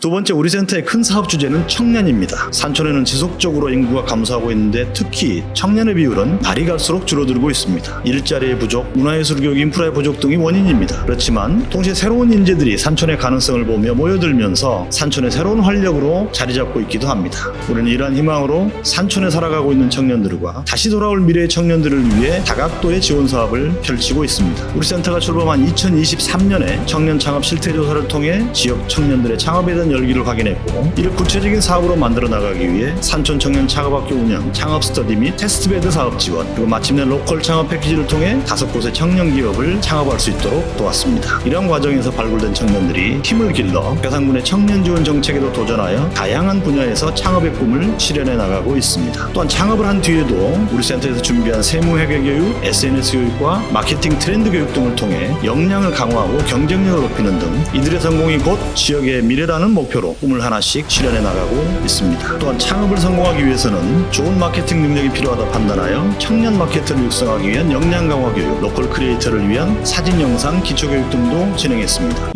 두 번째 우리 센터의 큰 사업 주제는 청년입니다. 산촌에는 지속적으로 인구가 감소하고 있는데 특히 청년의 비율은 날이 갈수록 줄어들고 있습니다. 일자리의 부족, 문화예술 교육 인프라의 부족 등이 원인입니다. 그렇지만 동시에 새로운 인재들이 산촌의 가능성을 보며 모여들면서 산촌의 새로운 활력으로 자리 잡고 있기도 합니다. 우리는 이러한 희망으로 산촌에 살아가고 있는 청년들과 다시 돌아올 미래의 청년들을 위해 다각도의 지원 사업을 펼치고 있습니다. 우리 센터가 출범한 2023년에 청년 창업 실태 조사를 통해 지역 청년들의 창업에 대한 열기를 확인했고 이를 구체적인 사업으로 만들어 나가기 위해 산촌 청년 창업학교 운영, 창업 스터디 및 테스트베드 사업 지원 그리고 마침내 로컬 창업 패키지를 통해 다섯 곳의 청년 기업을 창업할 수 있도록 도왔습니다. 이런 과정에서 발굴된 청년들이 힘을 길러 배상군의 청년 지원 정책에도 도전하여 다양한 분야에서 창업의 꿈을 실현해 나가고 있습니다. 또한 창업을 한 뒤에도 우리 센터에서 준비한 세무회계 교육, SNS 교육과 마케팅 트렌드 교육 등을 통해 역량을 강화하고 경쟁력을 높이는 등 이들의 성공이 곧 지역의 미래라는 목표로 꿈을 하나씩 실현해 나가고 있습니다. 또한 창업을 성공하기 위해서는 좋은 마케팅 능력이 필요하다 판단하여 청년 마케터를 육성하기 위한 역량 강화 교육, 로컬 크리에이터를 위한 사진 영상 기초 교육 등도 진행했습니다.